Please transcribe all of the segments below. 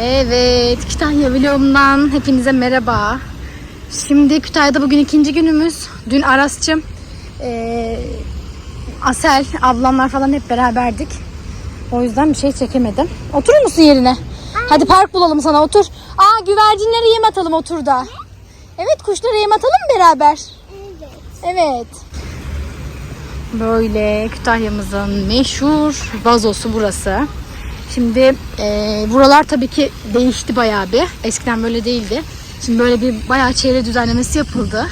Evet, Kütahya vlogumdan hepinize merhaba. Şimdi Kütahya'da bugün ikinci günümüz. Dün Aras'cığım, eee, Asel, ablamlar falan hep beraberdik. O yüzden bir şey çekemedim. Oturur musun yerine? Hadi park bulalım sana otur. Aa güvercinlere yem atalım otur da. Evet kuşlara yem atalım beraber? Evet. Böyle Kütahya'mızın meşhur vazosu burası. Şimdi e, buralar tabii ki değişti bayağı bir. Eskiden böyle değildi. Şimdi böyle bir bayağı çevre düzenlemesi yapıldı.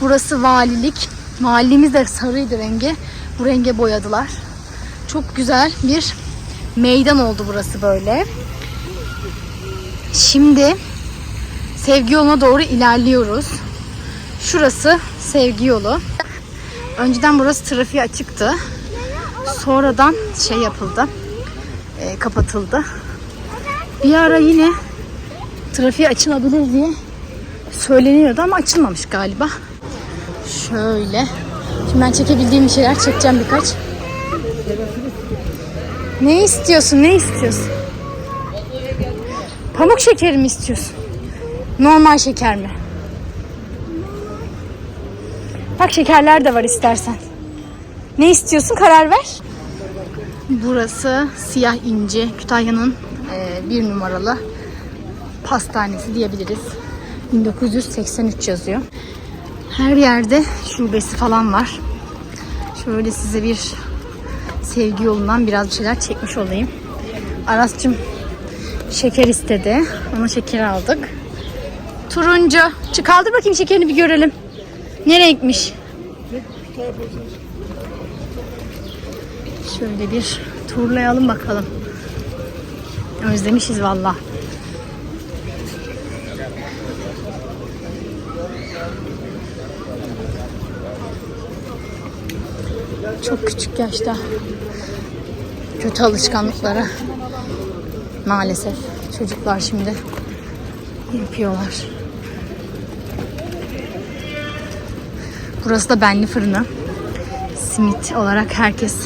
Burası valilik. Valiliğimiz de sarıydı rengi. Bu renge boyadılar. Çok güzel bir meydan oldu burası böyle. Şimdi sevgi yoluna doğru ilerliyoruz. Şurası sevgi yolu. Önceden burası trafiğe açıktı. Sonradan şey yapıldı. E, kapatıldı. Bir ara yine trafiğe açılabilir diye söyleniyordu ama açılmamış galiba. Şöyle. Şimdi ben çekebildiğim şeyler çekeceğim birkaç. Ne istiyorsun? Ne istiyorsun? Pamuk şekeri mi istiyorsun? Normal şeker mi? Bak şekerler de var istersen. Ne istiyorsun karar ver. Burası Siyah İnci, Kütahya'nın e, bir numaralı pastanesi diyebiliriz. 1983 yazıyor. Her yerde şubesi falan var. Şöyle size bir sevgi yolundan biraz bir şeyler çekmiş olayım. Aras'cığım şeker istedi. Ona şeker aldık. Turuncu. Çık kaldır bakayım şekerini bir görelim. Ne renkmiş? Şöyle bir turlayalım bakalım. Özlemişiz valla. Çok küçük yaşta kötü alışkanlıklara maalesef çocuklar şimdi yapıyorlar. Burası da Benli Fırını. Simit olarak herkes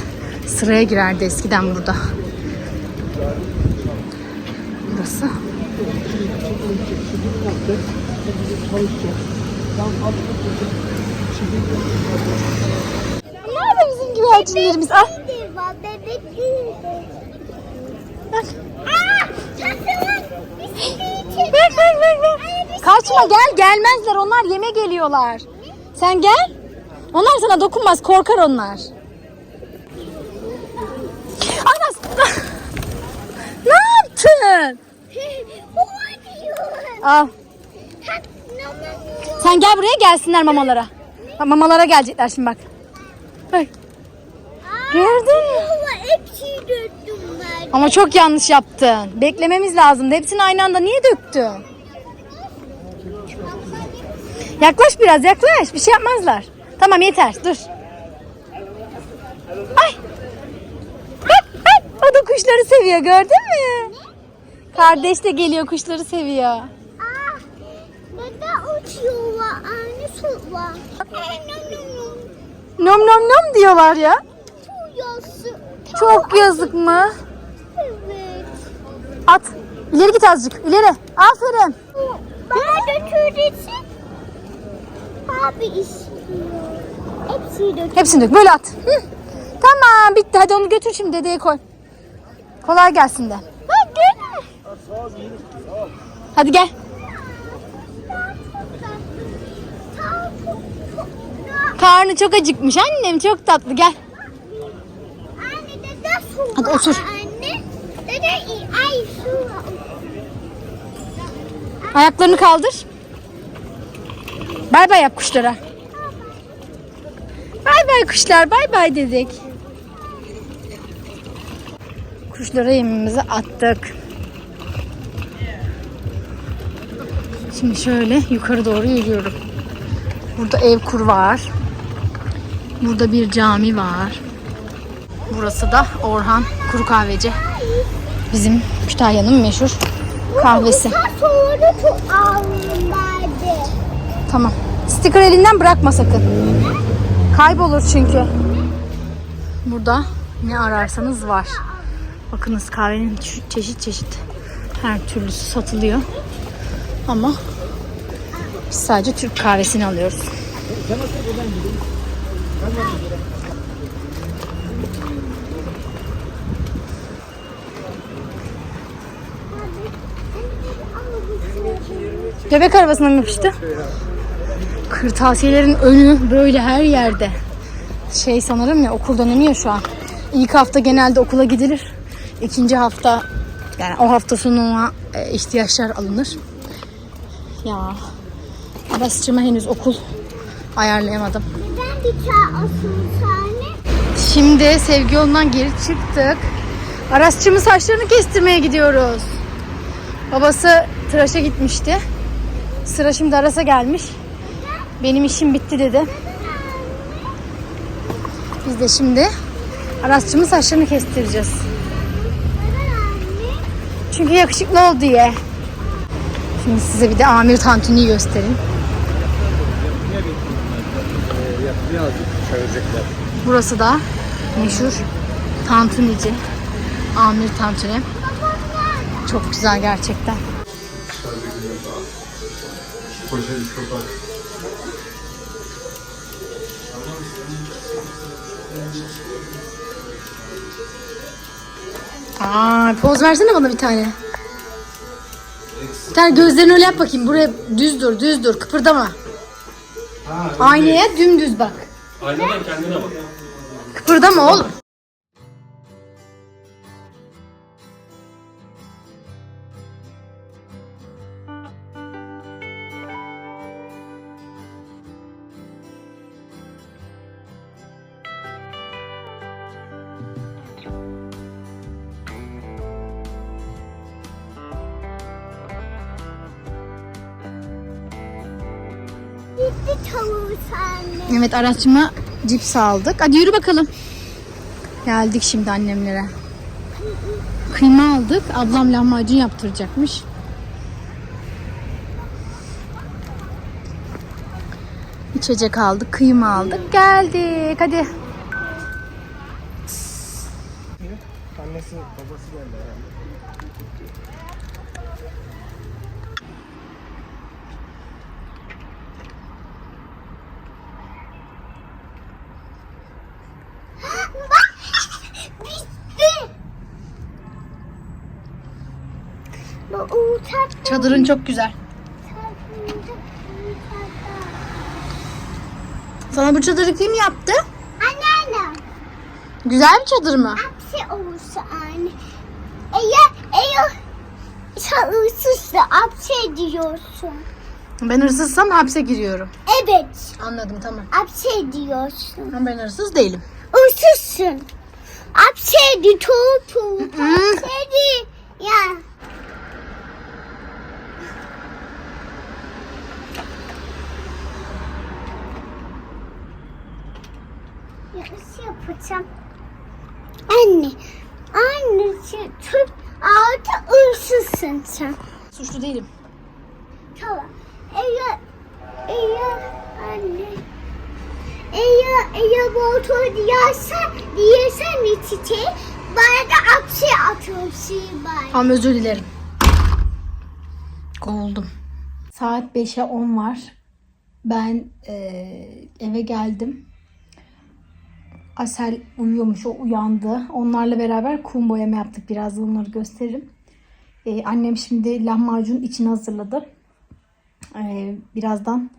sıraya girerdi eskiden burada. Burası. Nerede bizim güvercinlerimiz? Ah, var, bebek bak. Ver ver ver ver. Kaçma gel gelmezler onlar yeme geliyorlar. Sen gel. Onlar sana dokunmaz korkar onlar. Anas. ne diyor. Al. Sen gel buraya gelsinler mamalara. Mamalara gelecekler şimdi bak. Gördün mü? Ama çok yanlış yaptın. Beklememiz lazımdı. Hepsini aynı anda niye döktün? Yaklaş biraz yaklaş. Bir şey yapmazlar. Tamam yeter dur. Ay. Bak bak. O da kuşları seviyor gördün mü? Kardeş de geliyor kuşları seviyor. Aa, neden uçuyorlar? Aynı su var. Nom nom nom diyorlar ya. Çok yazık. Çok yazık mı? Evet. At. İleri git azıcık. İleri. Aferin. Bana götüreceksin. Abi istiyor. Hepsini döktüm. Hepsini dök. Böyle at. Hı. Tamam bitti. Hadi onu götür şimdi dedeye koy. Kolay gelsin de. Hadi gel. Karnı çok acıkmış annem. Çok tatlı. Gel. Hadi otur. Ayaklarını kaldır. Bay bay yap kuşlara. Bay bay kuşlar. Bay bay dedik. Kuşlara yemimizi attık. Şimdi şöyle yukarı doğru yürüyorum. Burada ev kur var. Burada bir cami var. Burası da Orhan Kuru Kahveci. Bizim Kütahya'nın meşhur kahvesi. Daha sonra çok ağlayayım verdi. Tamam. Sticker elinden bırakma sakın. Kaybolur çünkü. Burada ne ararsanız var. Bakınız kahvenin çe- çeşit çeşit Her türlüsü satılıyor. Ama sadece Türk kahvesini alıyoruz. Bebek arabasına mı yapıştı? Kırtasiyelerin önü böyle her yerde. Şey sanırım ya okul dönemi ya şu an. İlk hafta genelde okula gidilir. İkinci hafta yani o hafta sonuna e, ihtiyaçlar alınır. Ya Arasçıma henüz okul ayarlayamadım. Neden bir tane asıl tane? Şimdi sevgi yolundan geri çıktık. Arasçımın saçlarını kestirmeye gidiyoruz. Babası tıraşa gitmişti. Sıra şimdi Aras'a gelmiş. Benim işim bitti dedi. Biz de şimdi Arasçımın saçlarını kestireceğiz. Çünkü yakışıklı oldu diye. Şimdi size bir de Amir Tantuni'yi göstereyim. Burası da meşhur tantunici. Amir Tantuni. Çok güzel gerçekten. Aa, poz versene bana bir tane. Tane gözlerini öyle yap bakayım. Buraya düz dur, düz dur. Kıpırdama. Aynaya dümdüz bak. Aynadan kendine bak. Kıpırdama oğlum. Evet araçıma cips aldık. Hadi yürü bakalım. Geldik şimdi annemlere. Kıyma aldık. Ablam lahmacun yaptıracakmış. İçecek aldık, kıyma aldık. Geldik. Hadi. Annesi babası geldi herhalde. Bitti. Bu uçak Çadırın çok güzel. Sana bu çadırı kim yaptı? Anneanne. Güzel bir çadır mı? Hapsi olursa anne. Eğer eğer çalışırsa hapse ediyorsun. Ben hırsızsam hapse giriyorum. Evet. Anladım tamam. Hapse ediyorsun. Ama ben hırsız değilim. Hırsızsın. Hapse edi. Tuğ tuğ. Hı. Hapse edi. Ya. Ya yapacağım? Anne. Anne Türk altı hırsızsın sen. Suçlu değilim. Tamam. Eğer, eğer anne. Eğer, eğer motor diyersen, diyersen bir çiçeği bana da hapse atıyorsun bana. Tamam özür dilerim. Kovuldum. Saat 5'e 10 var. Ben eee, eve geldim. Asel uyuyormuş, o uyandı. Onlarla beraber kum boyama yaptık. Biraz onları gösteririm. Eee, annem şimdi lahmacun içini hazırladı. Eee, birazdan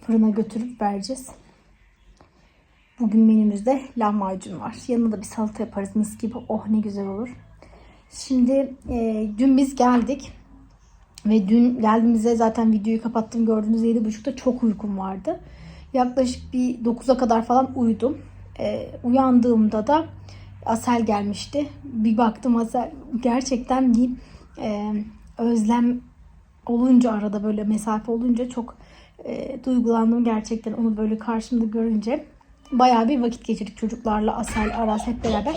fırına götürüp vereceğiz. Bugün menümüzde lahmacun var. Yanına da bir salata yaparız mis gibi. Oh ne güzel olur. Şimdi e, dün biz geldik. Ve dün geldiğimizde zaten videoyu kapattım gördüğünüz 7.30'da çok uykum vardı. Yaklaşık bir 9'a kadar falan uyudum. E, uyandığımda da Asel gelmişti. Bir baktım Asel gerçekten bir e, özlem olunca arada böyle mesafe olunca çok e, duygulandım gerçekten onu böyle karşımda görünce. Bayağı bir vakit geçirdik çocuklarla Asel, Aras hep beraber.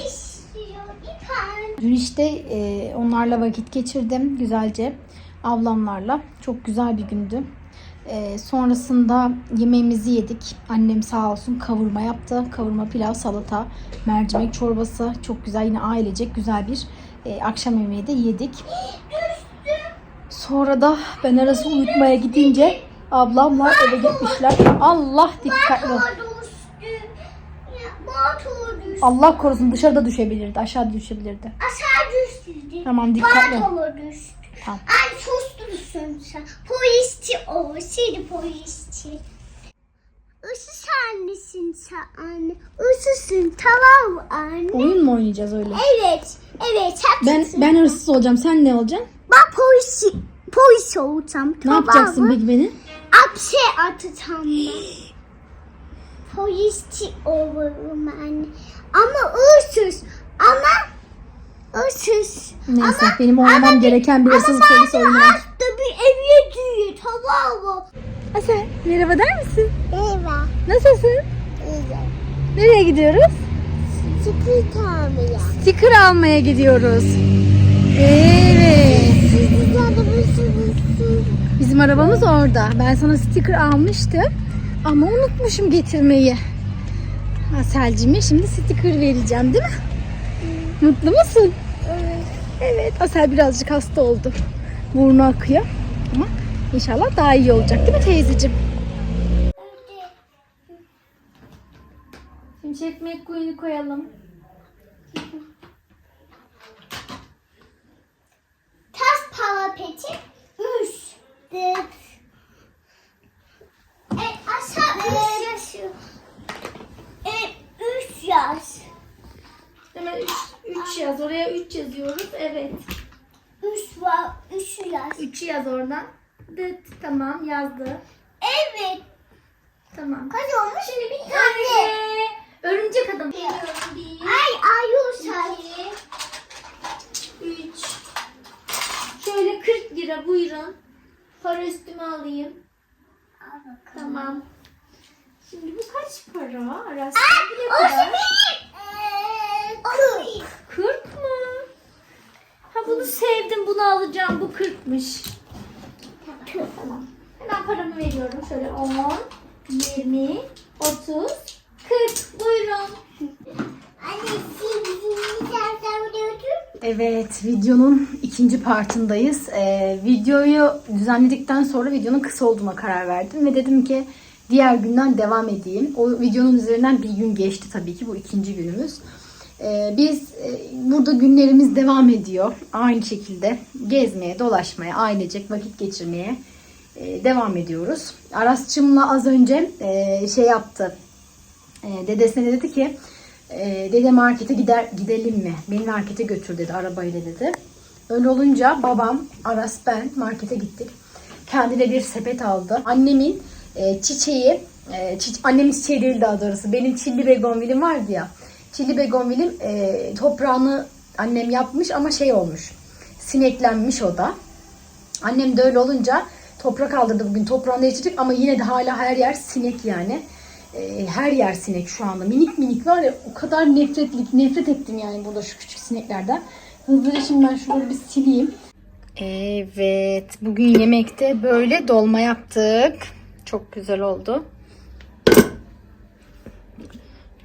Dün işte e, onlarla vakit geçirdim güzelce. Ablamlarla. Çok güzel bir gündü. E, sonrasında yemeğimizi yedik. Annem sağ olsun kavurma yaptı. Kavurma, pilav, salata, mercimek çorbası. Çok güzel yine ailecek güzel bir e, akşam yemeği de yedik. Sonra da ben arası uyutmaya gidince ablamlar eve gitmişler. Allah dikkatli ol. Allah korusun dışarıda düşebilirdi. Aşağı düşebilirdi. Aşağı düştü. Tamam dikkatli. Bana düştü. Tamam. Ay sustursun sen. Polisçi o. Şimdi polisçi. Isıs annesin sen anne. Isısın tamam mı anne? Oyun mu oynayacağız öyle? Evet. Evet. Ben haklısın. ben hırsız olacağım. Sen ne olacaksın? Ben polis polis olacağım. Ne tamam yapacaksın mı? peki beni? Hapse atacağım ben. Polisçi olurum anne. Ama hırsız. Ama hırsız. Neyse Ama- benim oynamam ama- gereken bir hırsız polis oyunu var. hasta bir eve gidiyor tamam mı? Asel merhaba der misin? Evet. Nasılsın? Evet. Nereye gidiyoruz? Sıkı tamamıyla. Sticker almaya gidiyoruz. Evet. Bizim arabamız orada. Ben sana sticker almıştım. Ama unutmuşum getirmeyi. Aselcime şimdi sticker vereceğim değil mi? Mutlu musun? Evet. Evet. Asel birazcık hasta oldu. Burnu akıyor. Ama inşallah daha iyi olacak değil mi teyzeciğim? Şimdi Şef McQueen'i koyalım. Tas parapeti. Üç. Dört. E, aşağı üç yaş. E, üç yaş. Hemen 3 yaz. Oraya 3 yazıyoruz. Evet. Üç var. Üç yaş. 3'ü yaz oradan. Dıt. Tamam yazdı. Evet. Tamam. Kaç olmuş? Şimdi bir tane. Örümcek adam. Ay ayuşa. 3. Şöyle 40 lira buyurun. Para üstüme alayım. Tamam. Şimdi bu kaç para? Arası ne O kadar? senin. 40 mı? Ha bunu sevdim bunu alacağım. Bu 40'mış. Tamam. Hemen paramı veriyorum. Şöyle 10, 20, 30, 40. Buyurun. Anne şimdi sen götür. Evet, videonun ikinci partındayız. Ee, videoyu düzenledikten sonra videonun kısa olduğuna karar verdim ve dedim ki diğer günden devam edeyim. O videonun üzerinden bir gün geçti tabii ki bu ikinci günümüz. Ee, biz e, burada günlerimiz devam ediyor. Aynı şekilde gezmeye, dolaşmaya, ailecek vakit geçirmeye e, devam ediyoruz. Arasçımla az önce e, şey yaptı. Dedesine dedi ki dede markete gider gidelim mi? Beni markete götür dedi arabayla dedi. Öyle olunca babam, Aras ben markete gittik. Kendine bir sepet aldı. Annemin çiçeği, e, çiç- annemin çiçeği değil daha doğrusu. Benim çilli begonvilim vardı ya. Çilli begonvilim e, toprağını annem yapmış ama şey olmuş. Sineklenmiş o da. Annem de öyle olunca toprak aldırdı bugün. Toprağını değiştirdik ama yine de hala her yer sinek yani. Ee, her yer sinek şu anda. Minik minik var ya o kadar nefretlik nefret ettim yani burada şu küçük sineklerden. Hızlıca şimdi ben şuraları bir sileyim. Evet. Bugün yemekte böyle dolma yaptık. Çok güzel oldu.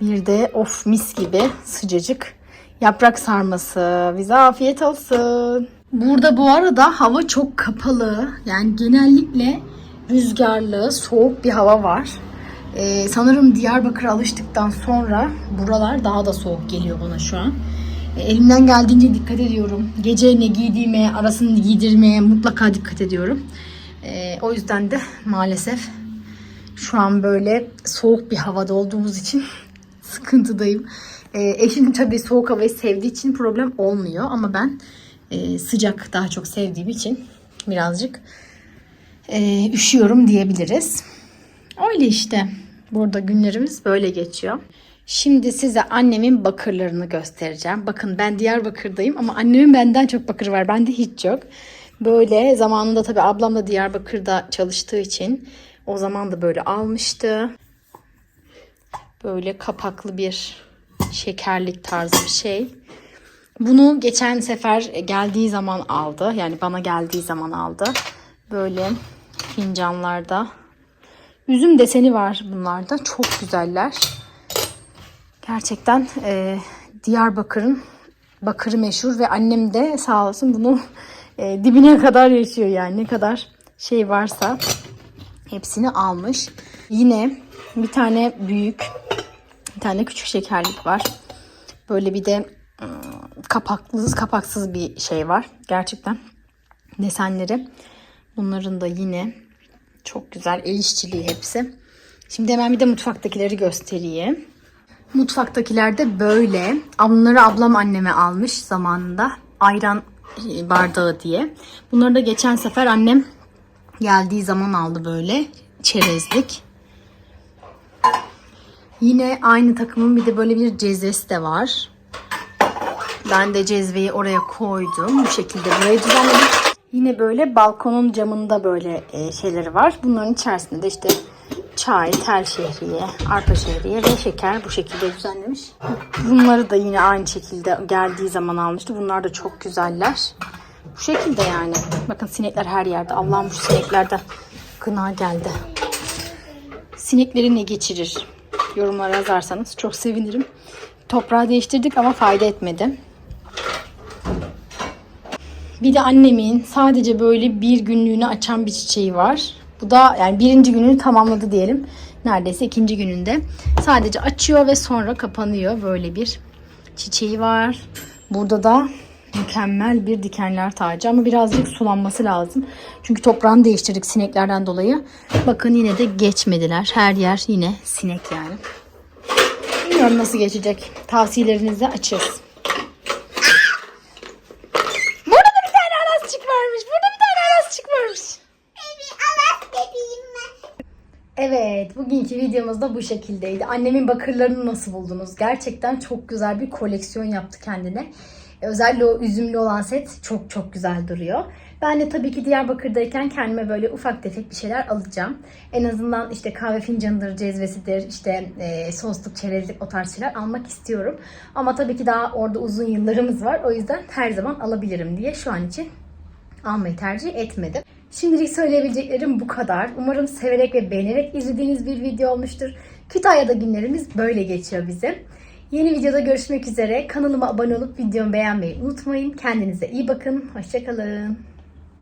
Bir de of mis gibi sıcacık yaprak sarması. Bize afiyet olsun. Burada bu arada hava çok kapalı. Yani genellikle rüzgarlı, soğuk bir hava var. Ee, sanırım Diyarbakır'a alıştıktan sonra buralar daha da soğuk geliyor bana şu an. Ee, elimden geldiğince dikkat ediyorum. Gece ne giydiğime, arasını giydirmeye mutlaka dikkat ediyorum. Ee, o yüzden de maalesef şu an böyle soğuk bir havada olduğumuz için sıkıntıdayım. Ee, eşim tabii soğuk havayı sevdiği için problem olmuyor ama ben e, sıcak daha çok sevdiğim için birazcık e, üşüyorum diyebiliriz. Öyle işte. Burada günlerimiz böyle geçiyor. Şimdi size annemin bakırlarını göstereceğim. Bakın ben Diyarbakır'dayım ama annemin benden çok bakır var. Bende hiç yok. Böyle zamanında tabii ablam da Diyarbakır'da çalıştığı için o zaman da böyle almıştı. Böyle kapaklı bir şekerlik tarzı bir şey. Bunu geçen sefer geldiği zaman aldı. Yani bana geldiği zaman aldı. Böyle fincanlarda. Üzüm deseni var bunlarda. Çok güzeller. Gerçekten e, Diyarbakır'ın bakırı meşhur ve annem de sağ olsun bunu e, dibine kadar yaşıyor yani ne kadar şey varsa hepsini almış. Yine bir tane büyük bir tane küçük şekerlik var. Böyle bir de ım, kapaklı kapaksız bir şey var. Gerçekten desenleri. Bunların da yine çok güzel el işçiliği hepsi. Şimdi hemen bir de mutfaktakileri göstereyim. Mutfaktakiler de böyle. Bunları ablam anneme almış zamanında. Ayran bardağı diye. Bunları da geçen sefer annem geldiği zaman aldı böyle. Çerezlik. Yine aynı takımın bir de böyle bir cezvesi de var. Ben de cezveyi oraya koydum. Bu şekilde burayı düzenledim. Yine böyle balkonun camında böyle e, şeyleri var. Bunların içerisinde de işte çay, tel şehriye, arpa şehriye ve şeker bu şekilde düzenlemiş. Bunları da yine aynı şekilde geldiği zaman almıştı. Bunlar da çok güzeller. Bu şekilde yani. Bakın sinekler her yerde. Allah'ım şu sineklerden gına geldi. Sinekleri ne geçirir? Yorumlara yazarsanız çok sevinirim. Toprağı değiştirdik ama fayda etmedi. Bir de annemin sadece böyle bir günlüğüne açan bir çiçeği var. Bu da yani birinci gününü tamamladı diyelim. Neredeyse ikinci gününde. Sadece açıyor ve sonra kapanıyor. Böyle bir çiçeği var. Burada da mükemmel bir dikenler tacı ama birazcık sulanması lazım. Çünkü toprağını değiştirdik sineklerden dolayı. Bakın yine de geçmediler. Her yer yine sinek yani. Bilmiyorum nasıl geçecek. Tavsiyelerinizi açığız. Burada da bir tane alasçık varmış. Burada bir tane alasçık varmış. Evet, bugünkü videomuz da bu şekildeydi. Annemin bakırlarını nasıl buldunuz? Gerçekten çok güzel bir koleksiyon yaptı kendine. Özellikle o üzümlü olan set çok çok güzel duruyor. Ben de tabii ki Diyarbakır'dayken kendime böyle ufak tefek bir şeyler alacağım. En azından işte kahve fincanıdır, cezvesidir, işte e, sosluk, çerezlik o tarz şeyler almak istiyorum. Ama tabii ki daha orada uzun yıllarımız var. O yüzden her zaman alabilirim diye şu an için almayı tercih etmedim. Şimdilik söyleyebileceklerim bu kadar. Umarım severek ve beğenerek izlediğiniz bir video olmuştur. Kütahya'da günlerimiz böyle geçiyor bizim. Yeni videoda görüşmek üzere. Kanalıma abone olup videomu beğenmeyi unutmayın. Kendinize iyi bakın. Hoşçakalın.